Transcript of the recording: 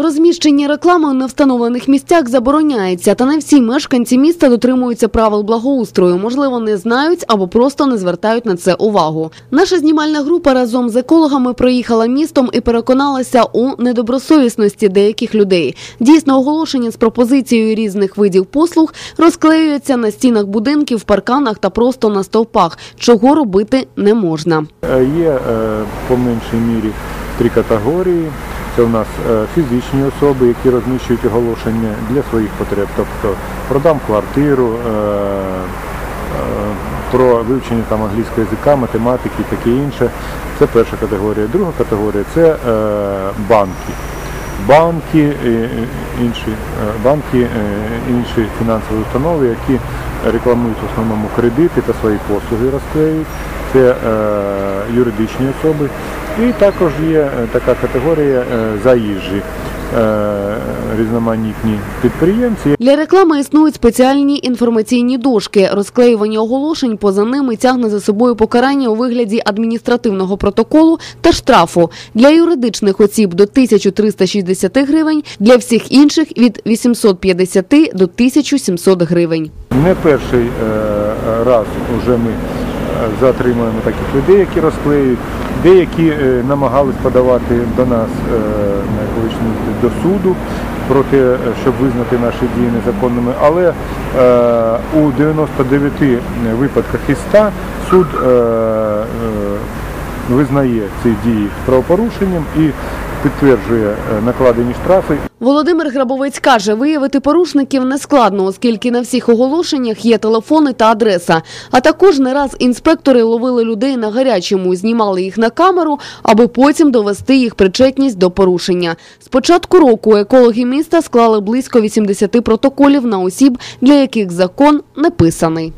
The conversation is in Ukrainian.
Розміщення реклами у невстановлених місцях забороняється, та не всі мешканці міста дотримуються правил благоустрою. Можливо, не знають або просто не звертають на це увагу. Наша знімальна група разом з екологами проїхала містом і переконалася у недобросовісності деяких людей. Дійсно, оголошення з пропозицією різних видів послуг розклеюються на стінах будинків, парканах та просто на стовпах, чого робити не можна. Е, Є е, по меншій мірі три категорії. Це у нас е, фізичні особи, які розміщують оголошення для своїх потреб, тобто продам квартиру, е, е, про вивчення там англійського язика, математики і таке інше. Це перша категорія. Друга категорія це банки. Банки, інші банки, інші фінансові установи, які рекламують в основному кредити та свої послуги розклеюють. Це юридичні особи. І також є е, така категорія е, заїжджі, е, різноманітні підприємці, Для реклами існують спеціальні інформаційні дошки. Розклеювання оголошень поза ними тягне за собою покарання у вигляді адміністративного протоколу та штрафу для юридичних осіб до 1360 гривень, для всіх інших від 850 до 1700 гривень. Не перший раз вже ми затримуємо таких людей, які розклеюють. Деякі е, намагались подавати до нас е, до суду проти, е, щоб визнати наші дії незаконними. Але у 99 випадках із 100 суд визнає ці дії правопорушенням і підтверджує накладені штрафи Володимир Грабовець каже, виявити порушників нескладно, оскільки на всіх оголошеннях є телефони та адреса. А також не раз інспектори ловили людей на гарячому, знімали їх на камеру, аби потім довести їх причетність до порушення. З початку року екологи міста склали близько 80 протоколів на осіб, для яких закон не писаний.